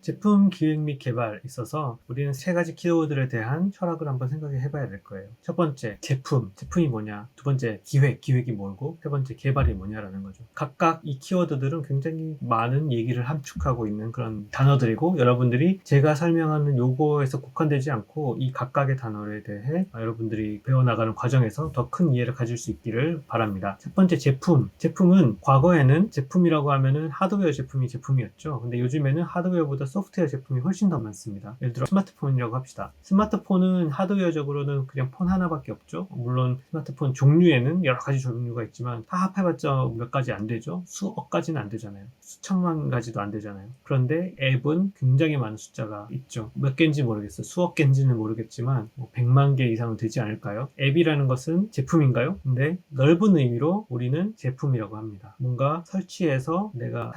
제품 기획 및 개발에 있어서 우리는 세 가지 키워드에 대한 철학을 한번 생각해 봐야 될 거예요. 첫 번째, 제품. 제품이 뭐냐? 두 번째, 기획. 기획이 뭐고? 세 번째, 개발이 뭐냐라는 거죠. 각각 이 키워드들은 굉장히 많은 얘기를 함축하고 있는 그런 단어들이고 여러분들이 제가 설명하는 요거에서 국한되지 않고 이 각각의 단어에 대해 여러분들이 배워나가는 과정에서 더 큰 이해를 가질 수 있기를 바랍니다. 첫 번째, 제품. 제품은 과거에는 제품이라고 하면은 하드웨어 제품이 제품이었죠. 근데 요즘에는 하드웨어보다 소프트웨어 제품이 훨씬 더 많습니다. 예를 들어 스마트폰이라고 합시다. 스마트폰은 하드웨어적으로는 그냥 폰 하나밖에 없죠. 물론 스마트폰 종류에는 여러 가지 종류가 있지만 다 합해봤자 몇 가지 안 되죠. 수억 가지는 안 되잖아요. 수천만 가지도 안 되잖아요. 그런데 앱은 굉장히 많은 숫자가 있죠. 몇 개인지 모르겠어요. 수억 개인지는 모르겠지만 뭐 100만 개 이상은 되지 않을까요? 앱이라는 것은 제품인가요? 근데 넓은 의미로 우리는 제품이라고 합니다. 뭔가 설치해서 내가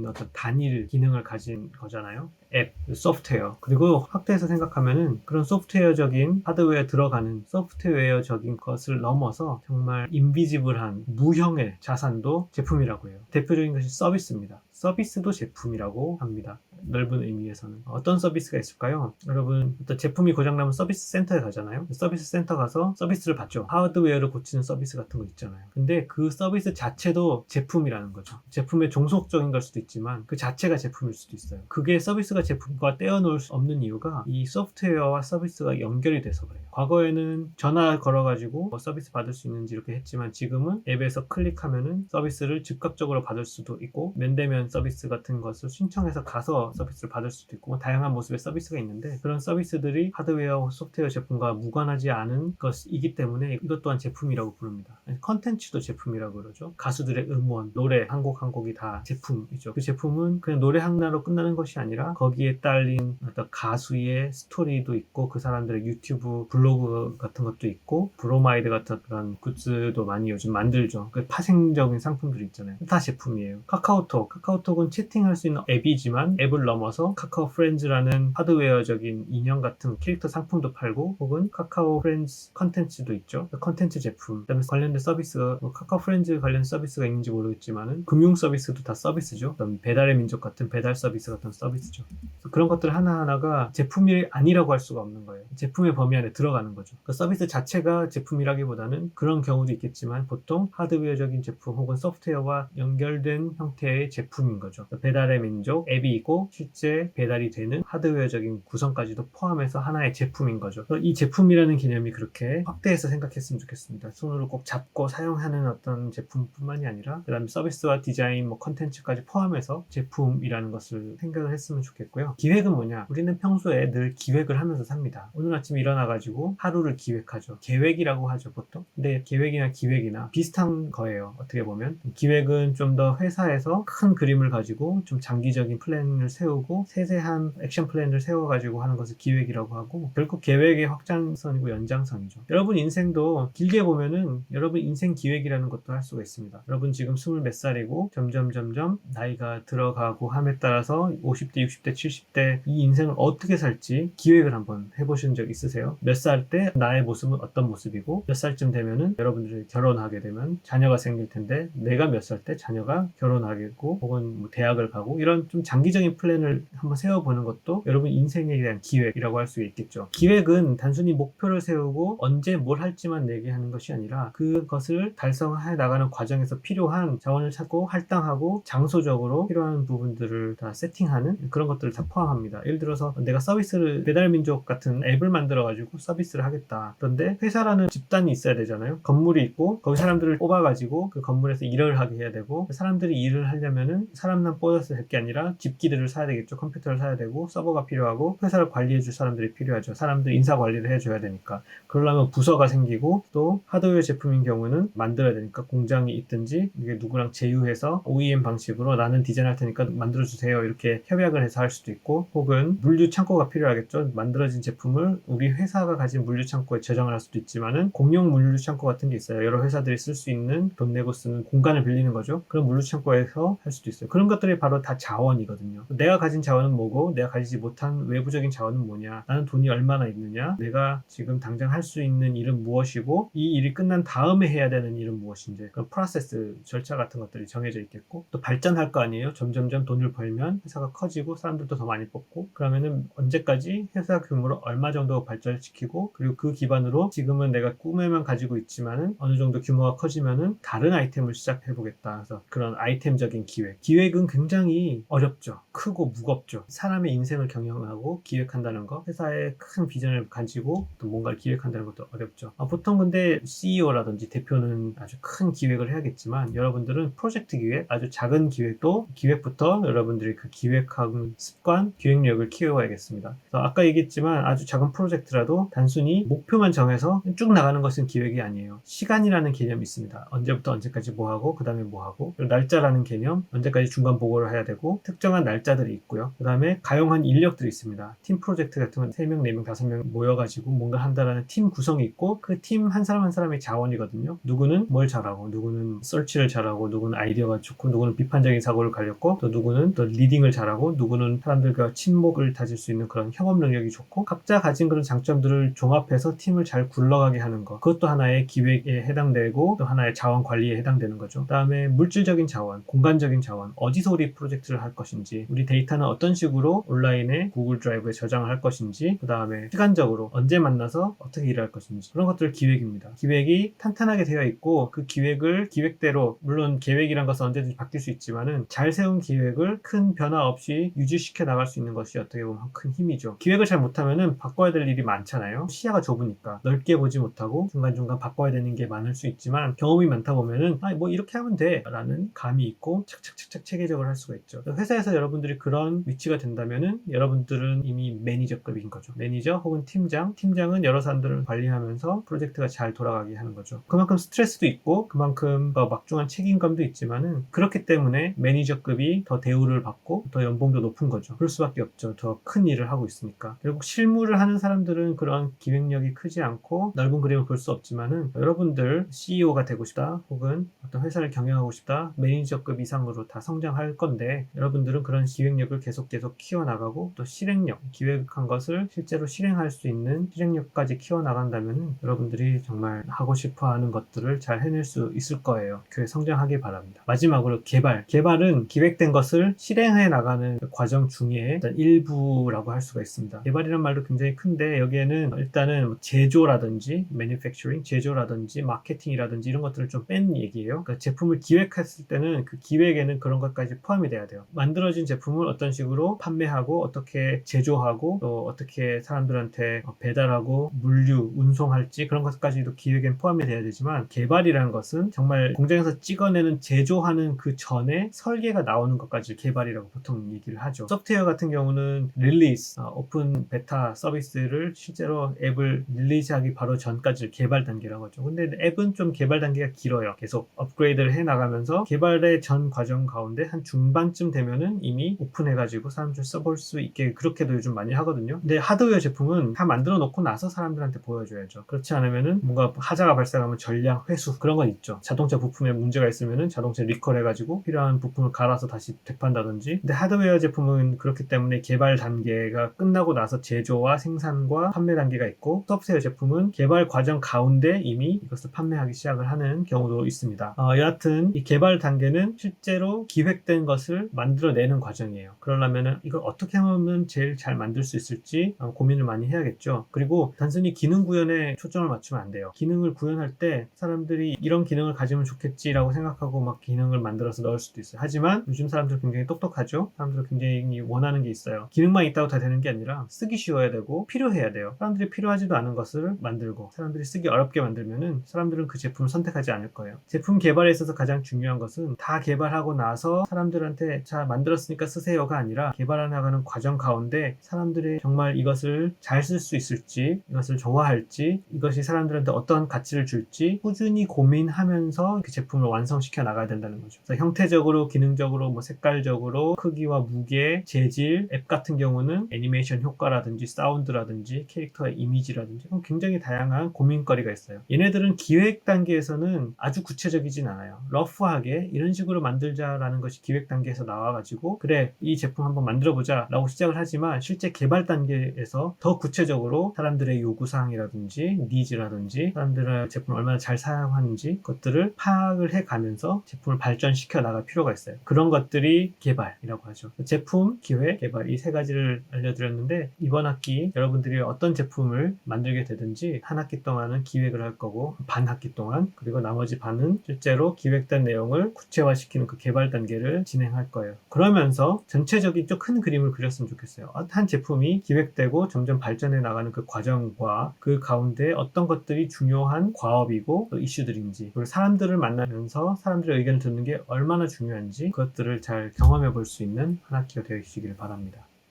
있는 어떤 단일 기능을 가진 거잖아요. 앱, 소프트웨어. 그리고 확대해서 생각하면은 그런 소프트웨어적인 하드웨어에 들어가는 소프트웨어적인 것을 넘어서 정말 인비지블한 무형의 자산도 제품이라고 해요. 대표적인 것이 서비스입니다. 서비스도 제품이라고 합니다. 넓은 의미에서는 어떤 서비스가 있을까요? 여러분 어떤 제품이 고장나면 서비스 센터에 가잖아요. 서비스 센터 가서 서비스를 받죠. 하드웨어를 고치는 서비스 같은 거 있잖아요. 근데 그 서비스 자체도 제품이라는 거죠. 제품의 종속적인 걸 수도 있지만 그 자체가 제품일 수도 있어요. 그게 서비스가 제품과 떼어놓을 수 없는 이유가 이 소프트웨어와 서비스가 연결이 돼서 그래요. 과거에는 전화 걸어가지고 뭐 서비스 받을 수 있는지 이렇게 했지만 지금은 앱에서 클릭하면은 서비스를 즉각적으로 받을 수도 있고 면대면 서비스 같은 것을 신청해서 가서 서비스를 받을 수도 있고 뭐 다양한 모습의 서비스가 있는데 그런 서비스들이 하드웨어, 소프트웨어 제품과 무관하지 않은 것이기 때문에 이것 또한 제품이라고 부릅니다. 컨텐츠도 제품이라고 그러죠. 가수들의 음원, 노래 한 곡 한 곡이 다 제품이죠. 그 제품은 그냥 노래 하나로 끝나는 것이 아니라 거기에 딸린 어떤 가수의 스토리도 있고 그 사람들의 유튜브 블로그 같은 것도 있고 브로마이드 같은 그런 굿즈도 많이 요즘 만들죠. 그 파생적인 상품들 있잖아요. 다 제품이에요. 카카오톡, 카카오톡 은 채팅할 수 있는 앱이지만 앱을 넘어서 카카오 프렌즈라는 하드웨어적인 인형 같은 캐릭터 상품도 팔고 혹은 카카오 프렌즈 컨텐츠도 있죠. 그 컨텐츠 제품, 그다음에 관련된 서비스, 뭐 카카오 프렌즈 관련 서비스가 있는지 모르겠지만은 금융 서비스도 다 서비스죠. 그다음 배달의 민족 같은 배달 서비스 같은 서비스죠. 그런 것들 하나하나가 제품이 아니라고 할 수가 없는 거예요. 제품의 범위 안에 들어가는 거죠. 그 서비스 자체가 제품이라기보다는 그런 경우도 있겠지만 보통 하드웨어적인 제품 혹은 소프트웨어와 연결된 형태의 제품 인 거죠. 그러니까 배달의 민족 앱이 있고 실제 배달이 되는 하드웨어적인 구성까지도 포함해서 하나의 제품인 거죠. 이 제품이라는 개념이 그렇게 확대해서 생각했으면 좋겠습니다. 손으로 꼭 잡고 사용하는 어떤 제품뿐만이 아니라 그다음에 서비스와 디자인, 뭐 컨텐츠까지 포함해서 제품이라는 것을 생각을 했으면 좋겠고요. 기획은 뭐냐? 우리는 평소에 늘 기획을 하면서 삽니다. 오늘 아침 일어나가지고 하루를 기획하죠. 계획이라고 하죠, 보통. 근데 계획이나 기획이나 비슷한 거예요. 어떻게 보면. 기획은 좀 더 회사에서 큰 그림 을 가지고 좀 장기적인 플랜을 세우고 세세한 액션 플랜을 세워가지고 하는 것을 기획이라고 하고 결국 계획의 확장선이고 연장선이죠. 여러분 인생도 길게 보면은 여러분 인생 기획이라는 것도 할 수가 있습니다. 여러분 지금 스물 몇 살이고 점점 점점 나이가 들어가고 함에 따라서 50대, 60대, 70대 이 인생을 어떻게 살지 기획을 한번 해보신 적 있으세요? 몇 살 때 나의 모습은 어떤 모습이고 몇 살쯤 되면은 여러분들이 결혼하게 되면 자녀가 생길 텐데 내가 몇 살 때 자녀가 결혼하겠고 혹은 뭐 대학을 가고 이런 좀 장기적인 플랜을 한번 세워보는 것도 여러분 인생에 대한 기획이라고 할 수 있겠죠. 기획은 단순히 목표를 세우고 언제 뭘 할지만 얘기하는 것이 아니라 그것을 달성해 나가는 과정에서 필요한 자원을 찾고 할당하고 장소적으로 필요한 부분들을 다 세팅하는 그런 것들을 다 포함합니다. 예를 들어서 내가 서비스를 배달민족 같은 앱을 만들어 가지고 서비스를 하겠다. 그런데 회사라는 집단이 있어야 되잖아요. 건물이 있고 거기 사람들을 뽑아 가지고 그 건물에서 일을 하게 해야 되고 그 사람들이 일을 하려면은 사람만 뽑아서 될 게 아니라 집기들을 사야 되겠죠. 컴퓨터를 사야 되고 서버가 필요하고 회사를 관리해 줄 사람들이 필요하죠. 사람들 인사 관리를 해줘야 되니까. 그러려면 부서가 생기고 또 하드웨어 제품인 경우는 만들어야 되니까 공장이 있든지 이게 누구랑 제휴해서 OEM 방식으로 나는 디자인할 테니까 만들어 주세요. 이렇게 협약을 해서 할 수도 있고 혹은 물류 창고가 필요하겠죠. 만들어진 제품을 우리 회사가 가진 물류 창고에 저장을 할 수도 있지만은 공용 물류 창고 같은 게 있어요. 여러 회사들이 쓸 수 있는 돈 내고 쓰는 공간을 빌리는 거죠. 그런 물류 창고에서 할 수도 있어요. 있어요. 그런 것들이 바로 다 자원이거든요. 내가 가진 자원은 뭐고 내가 가지지 못한 외부적인 자원은 뭐냐 나는 돈이 얼마나 있느냐 내가 지금 당장 할 수 있는 일은 무엇이고 이 일이 끝난 다음에 해야 되는 일은 무엇인지 그런 프로세스 절차 같은 것들이 정해져 있겠고 또 발전할 거 아니에요. 점점점 돈을 벌면 회사가 커지고 사람들도 더 많이 뽑고 그러면은 언제까지 회사 규모를 얼마 정도 발전시키고 그리고 그 기반으로 지금은 내가 꿈에만 가지고 있지만은 어느 정도 규모가 커지면은 다른 아이템을 시작해 보겠다. 그래서 그런 아이템적인 기획. 기획은 굉장히 어렵죠. 크고 무겁죠. 사람의 인생을 경영하고 기획한다는 거, 회사의 큰 비전을 가지고 또 뭔가를 기획한다는 것도 어렵죠. 아, 보통 근데 CEO라든지 대표는 아주 큰 기획을 해야겠지만 여러분들은 프로젝트 기획, 아주 작은 기획도 기획부터 여러분들이 그 기획하는 습관, 기획력을 키워야겠습니다. 아까 얘기했지만 아주 작은 프로젝트라도 단순히 목표만 정해서 쭉 나가는 것은 기획이 아니에요. 시간이라는 개념이 있습니다. 언제부터 언제까지 뭐 하고 그 다음에 뭐 하고 날짜라는 개념, 언제까지 중간 보고를 해야 되고 특정한 날짜들이 있고요. 그 다음에 가용한 인력들이 있습니다. 팀 프로젝트 같은 건 3명, 4명, 5명 모여가지고 뭔가 한다라는 팀 구성이 있고 그 팀 한 사람 한 사람의 자원이거든요. 누구는 뭘 잘하고 누구는 설치를 잘하고 누구는 아이디어가 좋고 누구는 비판적인 사고를 가렸고 또 누구는 또 리딩을 잘하고 누구는 사람들과 친목을 다질 수 있는 그런 협업 능력이 좋고 각자 가진 그런 장점들을 종합해서 팀을 잘 굴러가게 하는 것 그것도 하나의 기획에 해당되고 또 하나의 자원 관리에 해당되는 거죠. 그다음에 물질적인 자원, 공간적인 자원 어디서 우리 프로젝트를 할 것인지 우리 데이터는 어떤 식으로 온라인에 구글 드라이브에 저장을 할 것인지 그 다음에 시간적으로 언제 만나서 어떻게 일을 할 것인지 그런 것들 기획입니다. 기획이 탄탄하게 되어 있고 그 기획을 기획대로 물론 계획이란 것은 언제든지 바뀔 수 있지만은 잘 세운 기획을 큰 변화 없이 유지시켜 나갈 수 있는 것이 어떻게 보면 큰 힘이죠. 기획을 잘 못하면은 바꿔야 될 일이 많잖아요. 시야가 좁으니까 넓게 보지 못하고 중간중간 바꿔야 되는 게 많을 수 있지만 경험이 많다 보면은 아뭐 이렇게 하면 돼라는 감이 있고 착착착착 체계적으로 할 수가 있죠. 회사에서 여러분들이 그런 위치가 된다면은 여러분들은 이미 매니저급인 거죠. 매니저 혹은 팀장. 팀장은 여러 사람들을 관리하면서 프로젝트가 잘 돌아가게 하는 거죠. 그만큼 스트레스도 있고 그만큼 더 막중한 책임감도 있지만은 그렇기 때문에 매니저급이 더 대우를 받고 더 연봉도 높은 거죠. 그럴 수밖에 없죠. 더 큰 일을 하고 있으니까. 결국 실무를 하는 사람들은 그런 기획력이 크지 않고 넓은 그림을 볼 수 없지만은 여러분들 CEO가 되고 싶다 혹은 어떤 회사를 경영하고 싶다 매니저급 이상으로 다 성장할 건데 여러분들은 그런 기획력을 계속 계속 키워나가고 또 실행력 기획한 것을 실제로 실행할 수 있는 실행력까지 키워나간다면 여러분들이 정말 하고 싶어 하는 것들을 잘 해낼 수 있을 거예요. 교회 성장하길 바랍니다. 마지막으로 개발 개발은 기획된 것을 실행해 나가는 그 과정 중에 일단 일부라고 할 수가 있습니다. 개발이란 말도 굉장히 큰데 여기에는 일단은 제조라든지 manufacturing 제조라든지 마케팅이라든지 이런 것들을 좀 뺀 얘기예요. 그러니까 제품을 기획했을 때는 그 기획에는 그런 것까지 포함이 돼야 돼요. 만들어진 제품을 어떤 식으로 판매하고 어떻게 제조하고 또 어떻게 사람들한테 배달하고 물류, 운송할지 그런 것까지도 기획엔 포함이 돼야 되지만 개발이라는 것은 정말 공장에서 찍어내는 제조하는 그 전에 설계가 나오는 것까지 개발이라고 보통 얘기를 하죠. 소프트웨어 같은 경우는 릴리즈, 어, 오픈 베타 서비스를 실제로 앱을 릴리즈하기 바로 전까지 개발 단계라고 하죠. 근데 앱은 좀 개발 단계가 길어요. 계속 업그레이드를 해 나가면서 개발의 전 과정 가운데 한 중반쯤 되면은 이미 오픈해가지고 사람들 써볼 수 있게 그렇게도 요즘 많이 하거든요. 근데 하드웨어 제품은 다 만들어 놓고 나서 사람들한테 보여줘야죠. 그렇지 않으면은 뭔가 하자가 발생하면 전량 회수 그런 건 있죠. 자동차 부품에 문제가 있으면은 자동차 리컬 해가지고 필요한 부품을 갈아서 다시 되판다든지. 근데 하드웨어 제품은 그렇기 때문에 개발 단계가 끝나고 나서 제조와 생산과 판매 단계가 있고 소프트웨어 제품은 개발 과정 가운데 이미 이것을 판매하기 시작을 하는 경우도 있습니다. 어, 여하튼 이 개발 단계는 실제로 기획된 것을 만들어내는 과정이에요. 그러려면은 이걸 어떻게 하면 제일 잘 만들 수 있을지 어, 고민을 많이 해야겠죠. 그리고 단순히 기능 구현에 초점을 맞추면 안 돼요. 기능을 구현할 때 사람들이 이런 기능을 가지면 좋겠지라고 생각하고 막 기능을 만들어서 넣을 수도 있어요. 하지만 요즘 사람들 굉장히 똑똑하죠. 사람들 굉장히 원하는 게 있어요. 기능만 있다고 다 되는 게 아니라 쓰기 쉬워야 되고 필요해야 돼요. 사람들이 필요하지도 않은 것을 만들고 사람들이 쓰기 어렵게 만들면은 사람들은 그 제품을 선택하지 않을 거예요. 제품 개발에 있어서 가장 중요한 것은 다 개발하고 나서 사람들한테 자 만들었으니까 쓰세요가 아니라 개발해 나가는 과정 가운데 사람들이 정말 이것을 잘 쓸 수 있을지 이것을 좋아할지 이것이 사람들한테 어떤 가치를 줄지 꾸준히 고민하면서 그 제품을 완성시켜 나가야 된다는 거죠. 형태적으로 기능적으로 뭐 색깔적으로 크기와 무게 재질 앱 같은 경우는 애니메이션 효과라든지 사운드라든지 캐릭터의 이미지라든지 굉장히 다양한 고민거리가 있어요. 얘네들은 기획 단계에서는 아주 구체적이진 않아요. 러프하게 이런 식으로 만들자라는 라는 것이 기획 단계에서 나와가지고 그래 이 제품 한번 만들어보자 라고 시작을 하지만 실제 개발 단계에서 더 구체적으로 사람들의 요구 사항이라든지 니즈라든지 사람들의 제품을 얼마나 잘 사용하는지 것들을 파악을 해가면서 제품을 발전시켜 나갈 필요가 있어요. 그런 것들이 개발이라고 하죠. 제품, 기획, 개발 이 세 가지를 알려드렸는데 이번 학기 여러분들이 어떤 제품을 만들게 되든지 한 학기 동안은 기획을 할 거고 반 학기 동안 그리고 나머지 반은 실제로 기획된 내용을 구체화시키는 그 개발 단 계를 진행할 거예요. 그러면서 전체적인 좀 큰 그림을 그렸으면 좋겠어요. 한 제품이 기획되고 점점 발전해 나가는 그 과정과 그 가운데 어떤 것들이 중요한 과업이고 또 이슈들인지 그리고 사람들을 만나면서 사람들의 의견을 듣는 게 얼마나 중요한지 그것들을 잘 경험해 볼 수 있는 한 학기가 되시길 바랍니다.